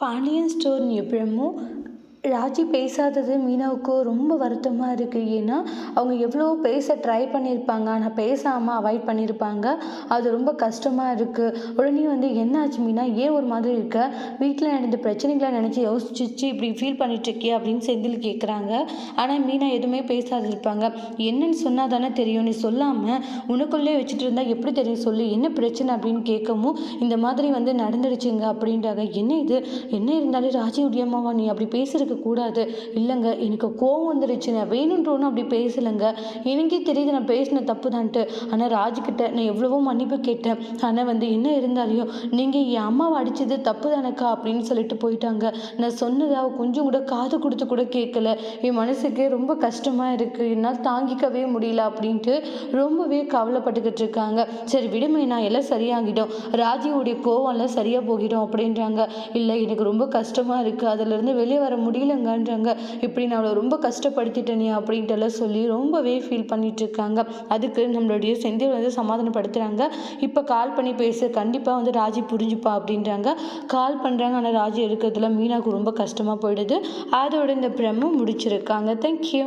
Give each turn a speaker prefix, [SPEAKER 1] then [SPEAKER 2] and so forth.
[SPEAKER 1] Pandian store నిపుణము ராஜி பேசாதது மீனாவுக்கு ரொம்ப வருத்தமாக இருக்குது ஏன்னா அவங்க எவ்வளோ பேச ட்ரை பண்ணியிருப்பாங்க ஆனால் பேசாமல் அவாய்ட் பண்ணியிருப்பாங்க அது ரொம்ப கஷ்டமாக இருக்குது உடனே வந்து என்ன ஆச்சு மீனா? ஏன் ஒரு மாதிரி இருக்க? வீட்டில் நடந்த பிரச்சனைகளை நினச்சி யோசிச்சு இப்படி ஃபீல் பண்ணிட்டுருக்கிய? அப்படின்னு செந்தில் கேட்குறாங்க ஆனால் மீனா எதுவுமே பேசாது இருப்பாங்க. என்னன்னு சொன்னால் தானே தெரியும். நீ சொல்லாமல் உனக்குள்ளே வச்சுட்டு இருந்தால் எப்படி தெரியும்? சொல்லு. என்ன பிரச்சனை? அப்படின்னு கேட்கவும் இந்த மாதிரி வந்து நடந்துடுச்சுங்க அப்படின்றாங்க. என்ன இது? என்ன இருந்தாலும் ராஜி உடையம்மாவா நீ அப்படி பேசுகிற கூடாது. இல்லைங்க எனக்கு கோவம் வந்துடுச்சு நான் வேணுன்றோன்னு அப்படி பேசலைங்க. எனக்கே தெரியுது நான் பேசின தப்பு தான்ட்டு ஆனால் ராஜுக்கிட்ட நான் எவ்வளவோ மன்னிப்பு கேட்டேன். ஆனால் வந்து என்ன இருந்தாலையும் நீங்கள் என் அம்மாவை அடித்தது தப்பு தானக்கா அப்படின்னு சொல்லிட்டு போயிட்டாங்க. நான் சொன்னதை அவள் கொஞ்சம் கூட காது கொடுத்து கூட கேட்கல. என் மனசுக்கு ரொம்ப கஷ்டமாக இருக்குது என்னால் தாங்கிக்கவே முடியல அப்படின்ட்டு ரொம்பவே கவலைப்பட்டுக்கிட்டு இருக்காங்க. சரி விடுமை நான் எல்லாம் சரியாகிடும். ராஜியோடைய கோவம்லாம் சரியாக போகிடும் அப்படின்றாங்க. இல்லை எனக்கு ரொம்ப கஷ்டமாக இருக்குது அதிலிருந்து வெளியே வர முடியும் முடியலங்கன்றாங்க இப்படி நான் அவளை ரொம்ப கஷ்டப்படுத்திட்டேனே அப்படின்ட்டு எல்லாம் சொல்லி ரொம்பவே ஃபீல் பண்ணிட்டு இருக்காங்க அதுக்கு நம்மளுடைய செந்தில் வந்து சமாதானப்படுத்துகிறாங்க இப்போ கால் பண்ணி பேச கண்டிப்பாக வந்து ராஜி புரிஞ்சுப்பா அப்படின்றாங்க. கால் பண்ணுறாங்க ஆனால் ராஜி எடுக்கிறதுல மீனாவுக்கு ரொம்ப கஷ்டமாக போயிடுது. அதோட இந்த பிரம்ம முடிச்சிருக்காங்க. தேங்க்யூ